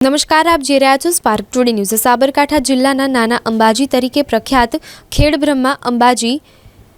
નમસ્કાર, આપ જે રહ્યા છો સ્પાર્ક ટુડે ન્યૂઝ સાબરકાંઠા જિલ્લાના નાના અંબાજી તરીકે પ્રખ્યાત ખેડબ્રહ્મા અંબાજી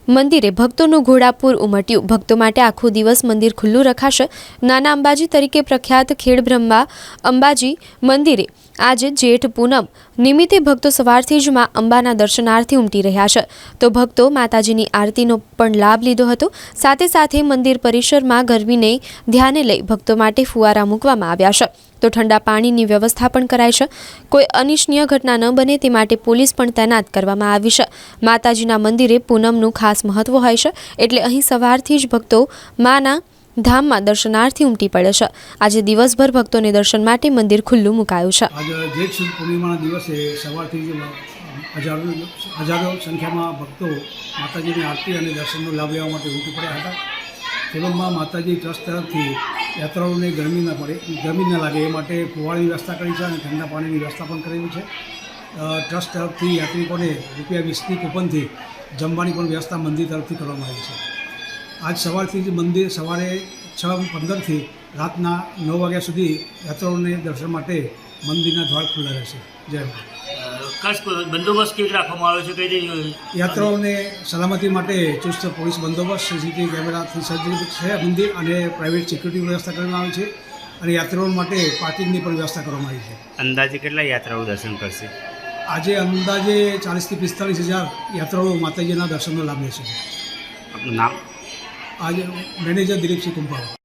મંદિરે ભક્તોનું ઘોડાપુર ઉમટ્યું. ભક્તો માટે આખો દિવસ મંદિર ખુલ્લું રખાશે. નાના અંબાજી તરીકે પ્રખ્યાત ખેડબ્રહ્મા અંબાજી મંદિરે આજે જેઠ પૂનમ નિમિત્તે ભક્તો સવારથી જ મા અંબાના દર્શનાર્થે ઉમટી રહ્યા છે. તો ભક્તો માતાજીની આરતીનો પણ લાભ લીધો હતો. સાથે સાથે મંદિર પરિસરમાં ગરમીને ધ્યાને લઈ ભક્તો માટે ફુવારા મૂકવામાં આવ્યા છે. તો ઠંડા પાણીની વ્યવસ્થા પણ કરાઈ છે. કોઈ અનિચ્છનીય ઘટના ન બને તે માટે પોલીસ પણ તૈનાત કરવામાં આવી છે. માતાજીના મંદિરે પૂનમનું ખાસ મહત્વ હોય છે, એટલે અહીં સવારથી જ ભક્તો માના ધામમાં દર્શનાર્થી ઉમટી પડે છે. આજે દિવસભર ભક્તોને દર્શન માટે મંદિર ખુલ્લું મુકાયું છે. આજે પૂર્ણિમાના દિવસે સવારથી હજારો હજારો સંખ્યામાં ભક્તો માતાજીની આરતી અને દર્શનનો લાભ લેવા માટે ઉમટી પડ્યા હતા. ખેડૂતમાં માતાજી ટ્રસ્ટ તરફથી યાત્રાળુઓને ગરમી ન પડે, ગરમી ન લાગે એ માટે ફુવાળીની વ્યવસ્થા કરી છે અને ઠંડા પાણીની વ્યવસ્થા પણ કરેલી છે. ટ્રસ્ટ તરફથી યાત્રિકોને રૂપિયા વીસની કૂપનથી જમવાની પણ વ્યવસ્થા મંદિર તરફથી કરવામાં આવી છે. આજ સવારથી જ મંદિર સવારે છ પંદરથી રાતના નવ વાગ્યા સુધી યાત્રાઓને દર્શન માટે મંદિરના દ્વાર ખુલ્લા રહેશે. જય બંદોબસ્ત કેવી રાખવામાં આવ્યો છે? કઈ યાત્રાઓને સલામતી માટે ચુસ્ત પોલીસ બંદોબસ્ત સીસીટીવી કેમેરાથી સજ્જ છે મંદિર અને પ્રાઇવેટ સિક્યુરિટી વ્યવસ્થા કરવામાં આવી છે અને યાત્રાઓ માટે પાર્કિંગની પણ વ્યવસ્થા કરવામાં આવી છે. અંદાજે કેટલા યાત્રાઓ દર્શન કરશે? આજે અંદાજે ચાલીસથી પિસ્તાલીસ હજાર યાત્રાળુઓ માતાજીના દર્શનનો લાભ લેશે આપનું નામ? આજે મેનેજર દિલીપસિંહ કુંભાર.